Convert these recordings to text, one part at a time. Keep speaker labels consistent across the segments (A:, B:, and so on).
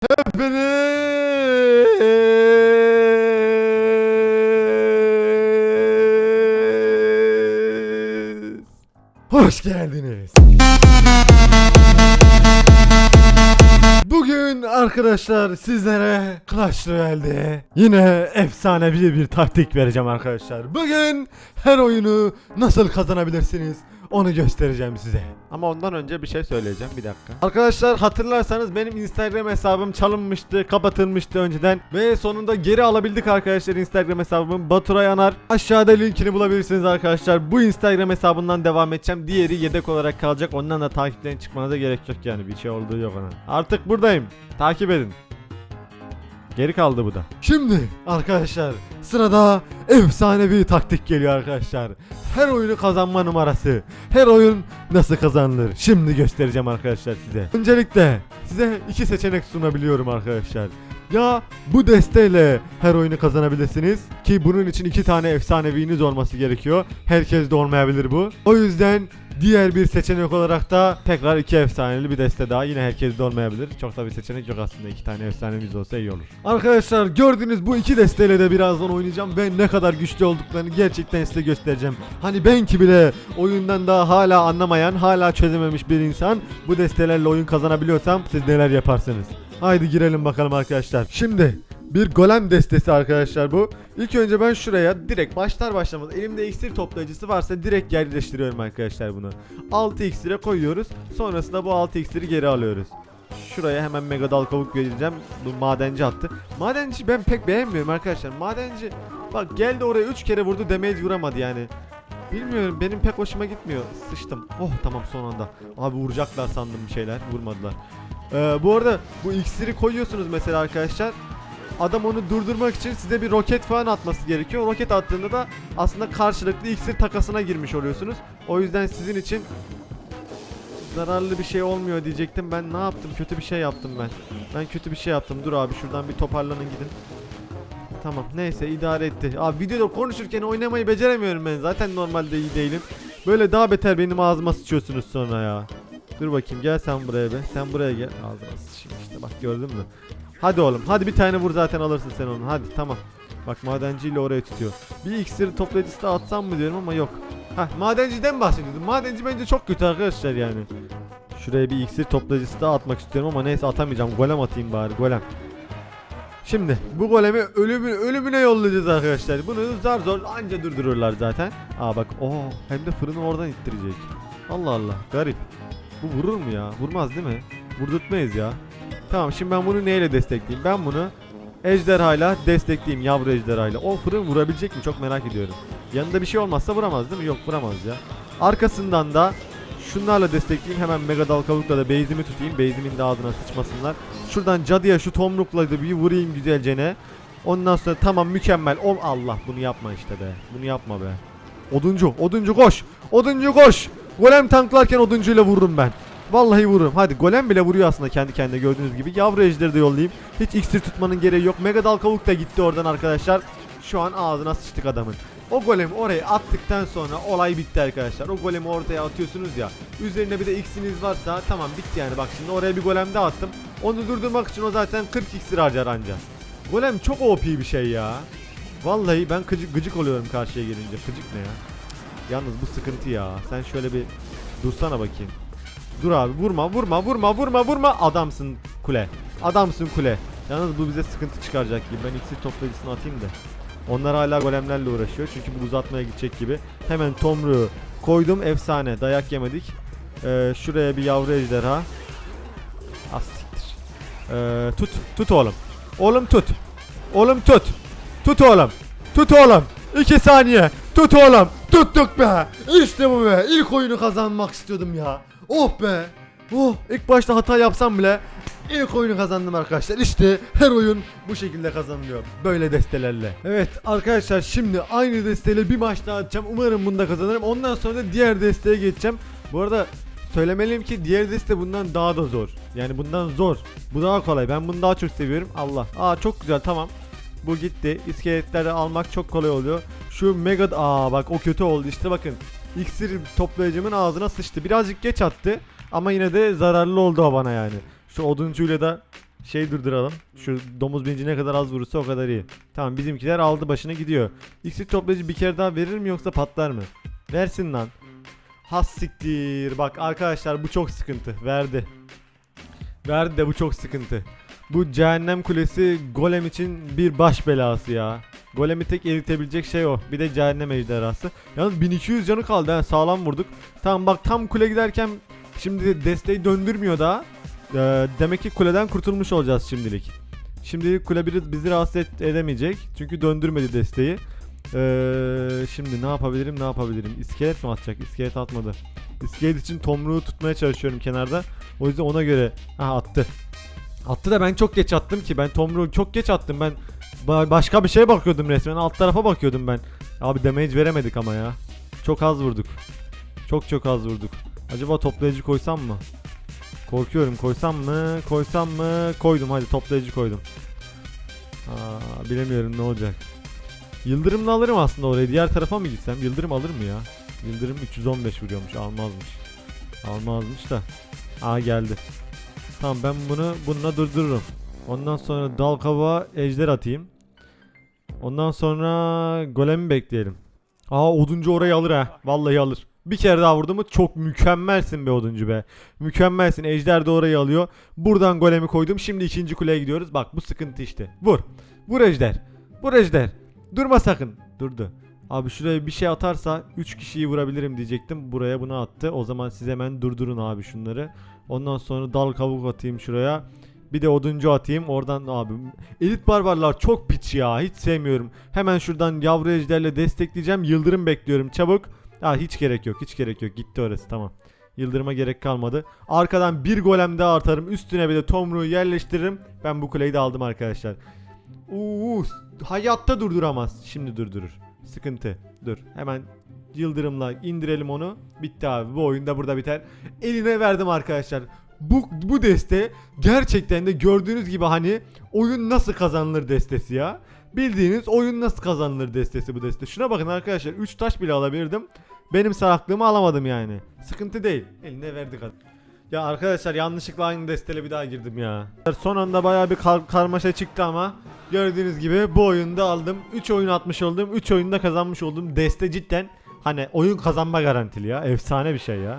A: Hepiniz hoş geldiniz. Bugün arkadaşlar sizlere Clash Royale'de yine efsanevi bir taktik vereceğim arkadaşlar. Bugün her oyunu nasıl kazanabilirsiniz onu göstereceğim size. Ama ondan önce bir şey söyleyeceğim bir dakika. Arkadaşlar hatırlarsanız benim Instagram hesabım çalınmıştı, kapatılmıştı önceden ve sonunda geri alabildik arkadaşlar Instagram hesabımı Baturay Anar. Aşağıda linkini bulabilirsiniz arkadaşlar. Bu Instagram hesabından devam edeceğim. Diğeri yedek olarak kalacak. Ondan da takipten çıkmanıza gerek yok yani. Bir şey olduğu yok ona. Artık buradayım. Takip edin. Geri kaldı bu da. Şimdi arkadaşlar sırada efsanevi taktik geliyor arkadaşlar. Her oyunu kazanma numarası. Her oyun nasıl kazanılır? Şimdi göstereceğim arkadaşlar size. Öncelikle size iki seçenek sunabiliyorum arkadaşlar. Ya bu desteğiyle her oyunu kazanabilirsiniz ki bunun için iki tane efsaneviniz olması gerekiyor. Herkes de olmayabilir bu. O yüzden diğer bir seçenek olarak da tekrar iki efsaneli bir deste daha yine herkes de olmayabilir. Çok da bir seçenek yok aslında iki tane efsanemiz olsa iyi olur. Arkadaşlar gördüğünüz bu iki desteyle de birazdan oynayacağım ve ne kadar güçlü olduklarını gerçekten size göstereceğim. Hani ben ki bile oyundan daha hala anlamayan, hala çözememiş bir insan bu destelerle oyun kazanabiliyorsam siz neler yaparsınız? Haydi girelim bakalım arkadaşlar. Şimdi bir golem destesi arkadaşlar bu. İlk önce ben şuraya direkt başlar başlamaz elimde iksir toplayıcısı varsa direkt yerleştiriyorum arkadaşlar bunu. 6 iksire koyuyoruz. Sonrasında bu 6 iksiri geri alıyoruz. Şuraya hemen mega dal kavuk vereceğim. Bu madenci attı. Madenci ben pek beğenmiyorum arkadaşlar. Madenci bak geldi oraya 3 kere vurdu damage vuramadı yani. Bilmiyorum benim pek hoşuma gitmiyor. Sıçtım. Oh tamam son anda. Abi vuracaklar sandım bir şeyler. Vurmadılar. Ee, bu arada bu iksiri koyuyorsunuz mesela arkadaşlar. Adam onu durdurmak için size bir roket falan atması gerekiyor. Roket attığında da aslında karşılıklı iksir takasına girmiş oluyorsunuz. O yüzden sizin için zararlı bir şey olmuyor diyecektim. Ben ne yaptım? Kötü bir şey yaptım ben. Ben kötü bir şey yaptım. Dur abi şuradan bir toparlanın gidin. Tamam neyse idare etti. Abi videoda konuşurken oynamayı beceremiyorum ben. Zaten normalde iyi değilim. Böyle daha beter benim ağzıma sıçıyorsunuz sonra ya. Dur bakayım gel sen buraya be. Sen buraya gel. Ağzıma sıçayım işte bak gördün mü? Hadi oğlum hadi bir tane vur zaten alırsın sen onu. Hadi tamam. Bak madenciyle oraya tutuyor. Bir iksir toplayıcısı da atsam mı diyorum ama yok. Hah madenciden bahsediyordum. Madenci bence çok kötü arkadaşlar yani. Şuraya bir iksir toplayıcısı daha atmak istiyorum ama neyse atamayacağım. Golem atayım bari golem. Şimdi bu golemi ölümü, ölümüne yollayacağız arkadaşlar. Bunu zar zor anca durdururlar zaten. Aa bak o hem de fırını oradan ittirecek. Allah Allah garip. Bu vurur mu ya? Vurmaz değil mi? Vurdurtmayız ya. Tamam şimdi ben bunu neyle destekleyeyim? Ben bunu ejderhayla destekleyeyim yavru ejderhayla. O fırın vurabilecek mi? Çok merak ediyorum. Yanında bir şey olmazsa vuramaz değil mi? Yok vuramaz ya. Arkasından da şunlarla destekleyeyim. Hemen mega dal kavukla da base'imi tutayım. Base'imin de ağzına sıçmasınlar. Şuradan cadıya şu tomrukla da bir vurayım güzelcene. Ondan sonra tamam mükemmel. O Allah bunu yapma işte be. Bunu yapma be. Oduncu, oduncu koş. Oduncu koş. Golem tanklarken oduncuyla vururum ben. Vallahi vururum. Hadi golem bile vuruyor aslında kendi kendine gördüğünüz gibi. Yavru ejderi de yollayayım. Hiç iksir tutmanın gereği yok. Mega dal kavuk da gitti oradan arkadaşlar. Şu an ağzına sıçtık adamın. O golemi oraya attıktan sonra olay bitti arkadaşlar. O golemi ortaya atıyorsunuz ya. Üzerine bir de x'iniz varsa tamam bitti yani. Bak şimdi oraya bir golem daha attım. Onu durdurmak için o zaten 40 iksir harcar anca. Golem çok OP bir şey ya. Vallahi ben gıcık, gıcık oluyorum karşıya gelince. Gıcık ne ya? Yalnız bu sıkıntı ya. Sen şöyle bir dursana bakayım. Dur abi vurma vurma vurma vurma vurma adamsın kule. Adamsın kule. Yalnız bu bize sıkıntı çıkaracak gibi. Ben iksir toplayıcısını atayım da. Onlar hala golemlerle uğraşıyor. Çünkü bu uzatmaya gidecek gibi. Hemen tomruğu koydum. Efsane. Dayak yemedik. Ee, şuraya bir yavru ejderha. Az siktir. Ee, tut. Tut oğlum. Oğlum tut. Oğlum tut. Tut oğlum. Tut oğlum. 2 saniye. Tut oğlum. Tuttuk be. İşte bu be. İlk oyunu kazanmak istiyordum ya. Oh be. Oh. İlk başta hata yapsam bile İlk oyunu kazandım arkadaşlar. İşte her oyun bu şekilde kazanılıyor. Böyle destelerle. Evet arkadaşlar şimdi aynı desteyle bir maç daha atacağım. Umarım bunda kazanırım. Ondan sonra da diğer desteğe geçeceğim. Bu arada söylemeliyim ki diğer deste bundan daha da zor. Yani bundan zor. Bu daha kolay. Ben bunu daha çok seviyorum. Allah. Aa çok güzel tamam. Bu gitti. İskeletleri almak çok kolay oluyor. Şu mega... Aa bak o kötü oldu işte bakın. İksir toplayıcımın ağzına sıçtı. Birazcık geç attı. Ama yine de zararlı oldu o bana yani. Şu oduncuyla da şey durduralım. Şu domuz binci ne kadar az vurursa o kadar iyi. Tamam bizimkiler aldı başına gidiyor. İksir toplayıcı bir kere daha verir mi yoksa patlar mı? Versin lan. Has siktir. Bak arkadaşlar bu çok sıkıntı. Verdi. Verdi de bu çok sıkıntı. Bu cehennem kulesi golem için bir baş belası ya. Golemi tek eritebilecek şey o. Bir de cehennem ejderhası. Yalnız 1200 canı kaldı ha sağlam vurduk. Tamam bak tam kule giderken şimdi desteği döndürmüyor daha. Ee, demek ki kuleden kurtulmuş olacağız şimdilik. Şimdilik kule biri bizi rahatsız edemeyecek. Çünkü döndürmedi desteği. Ee, şimdi ne yapabilirim ne yapabilirim? İskelet mi atacak? İskelet atmadı. İskelet için tomruğu tutmaya çalışıyorum kenarda. O yüzden ona göre ha attı. Attı da ben çok geç attım ki. Ben tomruğu çok geç attım. Ben ba- başka bir şeye bakıyordum resmen. Alt tarafa bakıyordum ben. Abi damage veremedik ama ya. Çok az vurduk. Çok çok az vurduk. Acaba toplayıcı koysam mı? Korkuyorum koysam mı? Koysam mı? Koydum hadi toplayıcı koydum. Aa, bilemiyorum ne olacak. Yıldırımla alırım aslında oraya. Diğer tarafa mı gitsem? Yıldırım alır mı ya? Yıldırım 315 vuruyormuş. Almazmış. Almazmış da. Aa geldi. Tamam ben bunu bununla durdururum. Ondan sonra dal kavuğa ejder atayım. Ondan sonra golemi bekleyelim. Aa oduncu orayı alır ha. Vallahi alır. Bir kere daha vurdu mu çok mükemmelsin be oduncu be. Mükemmelsin. Ejder de orayı alıyor. Buradan golemi koydum. Şimdi ikinci kuleye gidiyoruz. Bak bu sıkıntı işte. Vur. Vur ejder. Vur ejder. Durma sakın. Durdu. Abi şuraya bir şey atarsa 3 kişiyi vurabilirim diyecektim. Buraya bunu attı. O zaman siz hemen durdurun abi şunları. Ondan sonra dal kavuk atayım şuraya. Bir de oduncu atayım. Oradan abi elit barbarlar çok piç ya. Hiç sevmiyorum. Hemen şuradan yavru ejderle destekleyeceğim. Yıldırım bekliyorum. Çabuk. Ha hiç gerek yok. Hiç gerek yok. Gitti orası tamam. Yıldırıma gerek kalmadı. Arkadan bir golem daha atarım. Üstüne bir de tomruğu yerleştiririm. Ben bu kuleyi de aldım arkadaşlar. Uuu hayatta durduramaz. Şimdi durdurur. Sıkıntı. Dur. Hemen yıldırımla indirelim onu. Bitti abi. Bu oyunda burada biter. Eline verdim arkadaşlar. Bu bu deste gerçekten de gördüğünüz gibi hani oyun nasıl kazanılır destesi ya. Bildiğiniz oyun nasıl kazanılır destesi bu deste. Şuna bakın arkadaşlar 3 taş bile alabilirdim. Benim salaklığımı alamadım yani. Sıkıntı değil. Eline verdik hadi. Ya arkadaşlar yanlışlıkla aynı destele bir daha girdim ya. Son anda baya bir kar- karmaşa çıktı ama gördüğünüz gibi bu oyunda aldım. 3 oyun atmış oldum. 3 oyunda kazanmış oldum. Deste cidden hani oyun kazanma garantili ya. Efsane bir şey ya.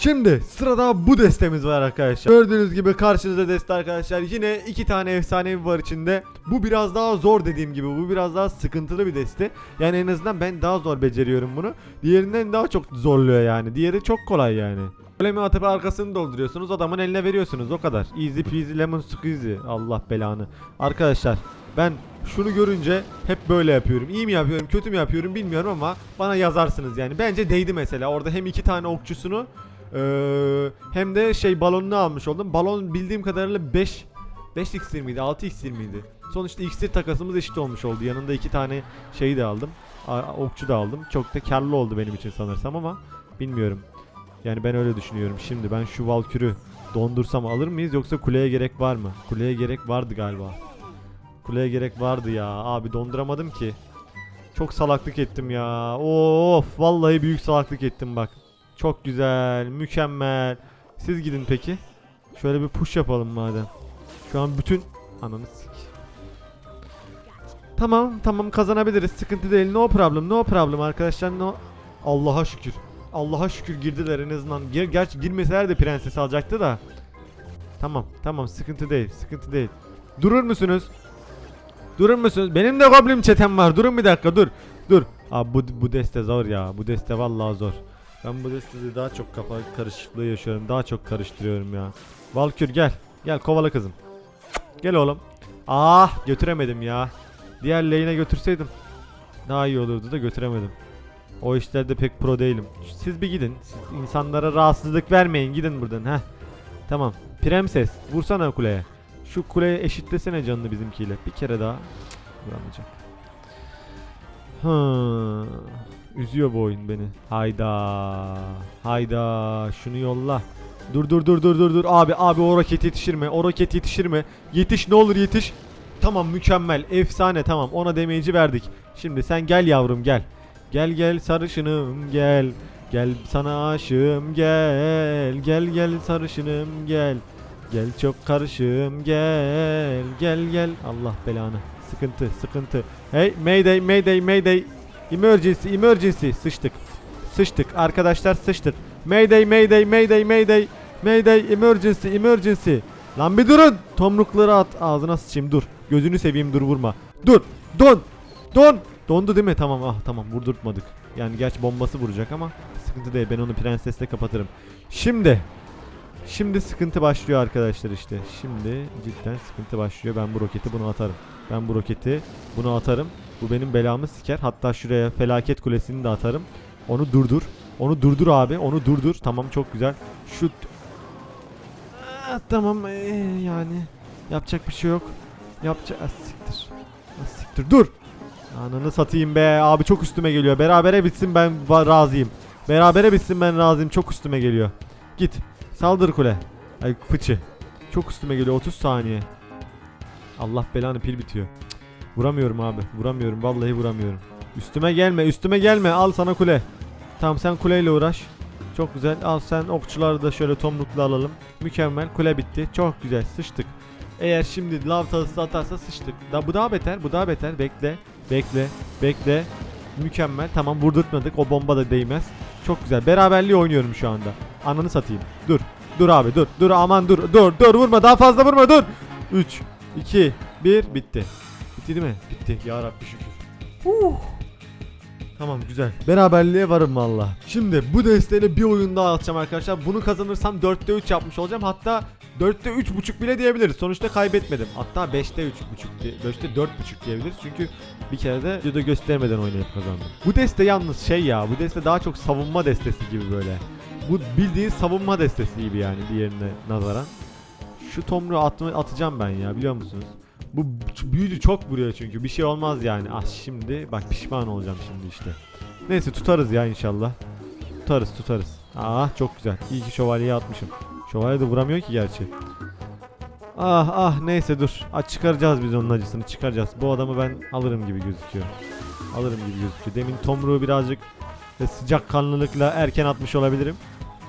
A: Şimdi sırada bu destemiz var arkadaşlar. Gördüğünüz gibi karşınızda deste arkadaşlar. Yine iki tane efsanevi var içinde. Bu biraz daha zor dediğim gibi. Bu biraz daha sıkıntılı bir deste. Yani en azından ben daha zor beceriyorum bunu. Diğerinden daha çok zorluyor yani. Diğeri çok kolay yani. Golemi atıp arkasını dolduruyorsunuz. Adamın eline veriyorsunuz. O kadar. Easy peasy lemon squeezy. Allah belanı. Arkadaşlar ben şunu görünce hep böyle yapıyorum. İyi mi yapıyorum, kötü mü yapıyorum bilmiyorum ama bana yazarsınız yani. Bence değdi mesela. Orada hem iki tane okçusunu eee, hem de şey balonunu almış oldum. Balon bildiğim kadarıyla 5 5 iksir miydi? 6 iksir miydi? Sonuçta iksir takasımız eşit olmuş oldu. Yanında iki tane şeyi de aldım. Okçu da aldım. Çok da karlı oldu benim için sanırsam ama bilmiyorum. Yani ben öyle düşünüyorum. Şimdi ben şu Valkür'ü dondursam alır mıyız yoksa kuleye gerek var mı? Kuleye gerek vardı galiba. Kuleye gerek vardı ya. Abi donduramadım ki. Çok salaklık ettim ya. Of vallahi büyük salaklık ettim bak. Çok güzel, mükemmel. Siz gidin peki. Şöyle bir push yapalım madem. Şu an bütün ananı sik. Tamam, tamam kazanabiliriz. Sıkıntı değil. No problem, no problem arkadaşlar. No. Allah'a şükür. Allah'a şükür girdiler en azından. Ger gerçi girmeseler de prenses alacaktı da. Tamam, tamam sıkıntı değil, sıkıntı değil. Durur musunuz? Durur musunuz? Benim de goblin çetem var. Durun bir dakika, dur. Dur. Abi bu, bu deste zor ya. Bu deste vallahi zor. Ben bu destede daha çok kafa karışıklığı yaşıyorum. Daha çok karıştırıyorum ya. Valkür gel. Gel kovala kızım. Gel oğlum. Ah götüremedim ya. Diğer lane'e götürseydim daha iyi olurdu da götüremedim. O işlerde pek pro değilim. Siz bir gidin. Siz insanlara rahatsızlık vermeyin. Gidin buradan. Heh. Tamam. Prenses vursana kuleye. Şu kuleye eşitlesene canını bizimkiyle. Bir kere daha. Vuramayacak. Hı. Üzüyor bu oyun beni. Hayda. Hayda. Şunu yolla. Dur dur dur dur dur dur. Abi abi o roket yetişir mi? O roket yetişir mi? Yetiş ne olur yetiş. Tamam mükemmel. Efsane tamam. Ona damage'i verdik. Şimdi sen gel yavrum gel. Gel gel sarışınım gel. Gel sana aşığım gel. Gel gel sarışınım gel. Gel çok karışım gel gel gel Allah belanı sıkıntı sıkıntı Hey mayday mayday mayday Emergency emergency. Sıçtık. Sıçtık. Arkadaşlar sıçtık. Mayday mayday mayday mayday. Mayday emergency emergency. Lan bir durun. Tomrukları at. Ağzına sıçayım. Dur. Gözünü seveyim. Dur vurma. Dur. Don. Don. Dondu değil mi? Tamam. Ah tamam. Vurdurtmadık. Yani gerçi bombası vuracak ama Sıkıntı değil. Ben onu prensesle kapatırım. Şimdi Şimdi sıkıntı başlıyor arkadaşlar işte. Şimdi cidden sıkıntı başlıyor. Ben bu roketi bunu atarım. Ben bu roketi bunu atarım. Bu benim belamı siker. Hatta şuraya felaket kulesini de atarım. Onu durdur. Onu durdur abi. Onu durdur. Tamam çok güzel. Şu Ah, tamam ee, yani yapacak bir şey yok. Yapacak ah, siktir. Ah, siktir dur. Ananı satayım be. Abi çok üstüme geliyor. Berabere bitsin ben razıyım. Berabere bitsin ben razıyım. Çok üstüme geliyor. Git. Saldır kule. Ay fıçı. Çok üstüme geliyor 30 saniye. Allah belanı pil bitiyor. Cık, Vuramıyorum abi. Vuramıyorum. Vallahi vuramıyorum. Üstüme gelme. Üstüme gelme. Al sana kule. Tamam sen kuleyle uğraş. Çok güzel. Al sen okçuları da şöyle tomrukla alalım. Mükemmel. Kule bitti. Çok güzel. Sıçtık. Eğer şimdi lav tahısı atarsa sıçtık. Da bu daha beter. Bu daha beter. Bekle. Bekle. Bekle. Mükemmel. Tamam vurdurtmadık. O bomba da değmez. Çok güzel. Beraberliği oynuyorum şu anda. Ananı satayım. Dur. Dur abi dur. Dur aman dur. Dur dur vurma. Daha fazla vurma dur. 3 2 1 bitti. Bitti değil mi? Bitti. Ya Rabbi şükür. Huh. Tamam güzel. Beraberliğe varım valla. Şimdi bu desteğiyle bir oyun daha atacağım arkadaşlar. Bunu kazanırsam 4'te 3 yapmış olacağım. Hatta 4'te 3.5 bile diyebiliriz. Sonuçta kaybetmedim. Hatta 5'te 3.5 diye- 5'te 4.5 diyebiliriz. Çünkü bir kere de videoda göstermeden oynayıp kazandım. Bu deste yalnız şey ya. Bu deste daha çok savunma destesi gibi böyle. Bu bildiğin savunma destesi gibi yani diğerine nazaran. Şu tomruğu atma, atacağım ben ya biliyor musunuz? Bu büyücü çok vuruyor çünkü bir şey olmaz yani. Ah şimdi bak pişman olacağım şimdi işte. Neyse tutarız ya inşallah. Tutarız tutarız. Ah çok güzel. İyi ki şövalyeyi atmışım. Şövalye de vuramıyor ki gerçi. Ah ah neyse dur. Ah, çıkaracağız biz onun acısını çıkaracağız. Bu adamı ben alırım gibi gözüküyor. Alırım gibi gözüküyor. Demin tomruğu birazcık e, sıcak kanlılıkla erken atmış olabilirim.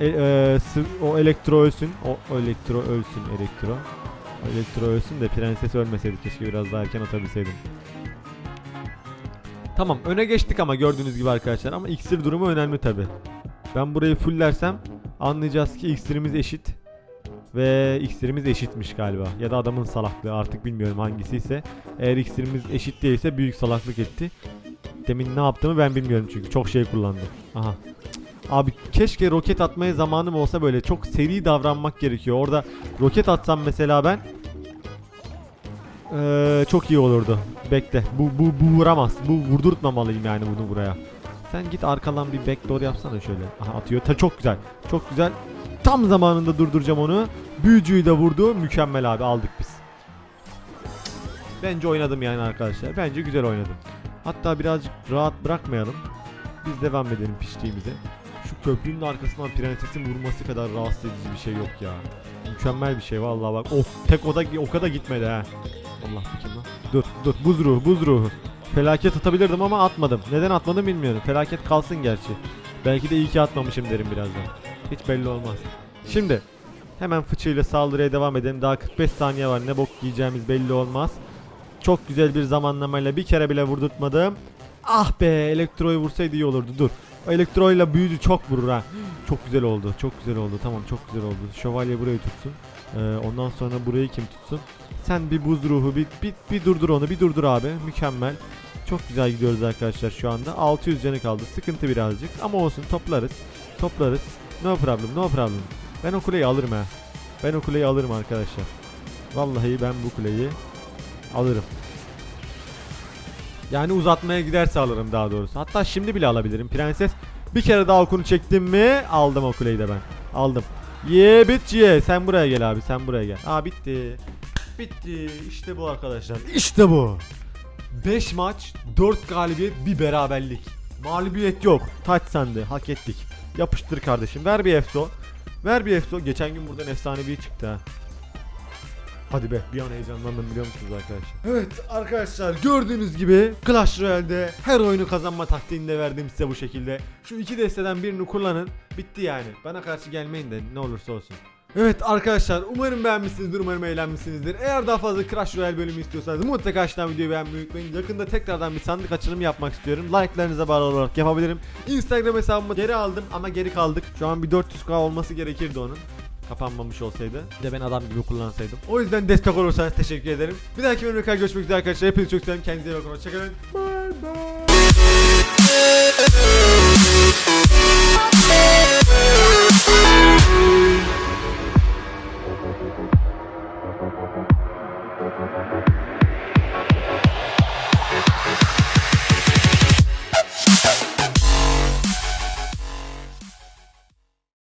A: E, e, o elektro ölsün. O elektro ölsün elektro. Elektro ölsün de prenses ölmeseydi keşke biraz daha erken atabilseydim. Tamam öne geçtik ama gördüğünüz gibi arkadaşlar ama iksir durumu önemli tabi. Ben burayı fulllersem anlayacağız ki iksirimiz eşit. Ve iksirimiz eşitmiş galiba. Ya da adamın salaklığı artık bilmiyorum hangisi ise. Eğer iksirimiz eşit değilse büyük salaklık etti. Demin ne yaptığımı ben bilmiyorum çünkü çok şey kullandı. Aha. Abi keşke roket atmaya zamanım olsa böyle çok seri davranmak gerekiyor. Orada roket atsam mesela ben Eee, çok iyi olurdu. Bekle. Bu bu bu vuramaz. Bu vurdurtmamalıyım yani bunu buraya. Sen git arkadan bir backdoor yapsana şöyle. Aha atıyor. Ta çok güzel. Çok güzel. Tam zamanında durduracağım onu. Büyücüyü de vurdu. Mükemmel abi aldık biz. Bence oynadım yani arkadaşlar. Bence güzel oynadım. Hatta birazcık rahat bırakmayalım. Biz devam edelim piştiğimize. Köprünün arkasından prensesin vurması kadar rahatsız edici bir şey yok ya. Mükemmel bir şey vallahi bak. Of tek oda o kadar gitmedi ha. Allah kim lan? Dur dur buz ruhu buz ruhu. Felaket atabilirdim ama atmadım. Neden atmadım bilmiyorum. Felaket kalsın gerçi. Belki de iyi ki atmamışım derim birazdan. Hiç belli olmaz. Şimdi hemen fıçıyla saldırıya devam edelim. Daha 45 saniye var. Ne bok yiyeceğimiz belli olmaz. Çok güzel bir zamanlamayla bir kere bile vurdurtmadım. Ah be elektroyu vursaydı iyi olurdu. Dur. Elektroyla büyücü çok vurur ha. Çok güzel oldu. Çok güzel oldu. Tamam çok güzel oldu. Şövalye burayı tutsun. Ee, ondan sonra burayı kim tutsun? Sen bir buz ruhu bir, bir, bir durdur onu bir durdur abi. Mükemmel. Çok güzel gidiyoruz arkadaşlar şu anda. 600 canı kaldı. Sıkıntı birazcık. Ama olsun toplarız. Toplarız. No problem no problem. Ben o kuleyi alırım ha. Ben o kuleyi alırım arkadaşlar. Vallahi ben bu kuleyi alırım. Yani uzatmaya giderse alırım daha doğrusu. Hatta şimdi bile alabilirim. Prenses bir kere daha okunu çektim mi aldım o kuleyi de ben. Aldım. Ye bit ye. Sen buraya gel abi sen buraya gel. Aa bitti. Bitti. İşte bu arkadaşlar. İşte bu. 5 maç, 4 galibiyet, bir beraberlik. Mağlubiyet yok. Taç sende. Hak ettik. Yapıştır kardeşim. Ver bir EFSO. Ver bir EFSO. Geçen gün buradan efsanevi çıktı ha. Hadi be bir an heyecanlandım biliyor musunuz arkadaşlar? Evet arkadaşlar gördüğünüz gibi Clash Royale'de her oyunu kazanma taktiğini de verdim size bu şekilde. Şu iki desteden birini kullanın bitti yani. Bana karşı gelmeyin de ne olursa olsun. Evet arkadaşlar umarım beğenmişsinizdir umarım eğlenmişsinizdir. Eğer daha fazla Crash Royale bölümü istiyorsanız mutlaka aşağıdan videoyu beğenmeyi unutmayın. Yakında tekrardan bir sandık açılımı yapmak istiyorum. Like'larınıza bağlı olarak yapabilirim. Instagram hesabımı geri aldım ama geri kaldık. Şu an bir 400k olması gerekirdi onun. Kapanmamış olsaydı. Bir de ben adam gibi kullansaydım. O yüzden destek olursanız teşekkür ederim. Bir dahaki bölümde kadar görüşmek üzere arkadaşlar. Hepinizi çok seviyorum. Kendinize iyi bakın. Hoşçakalın. Bye bye.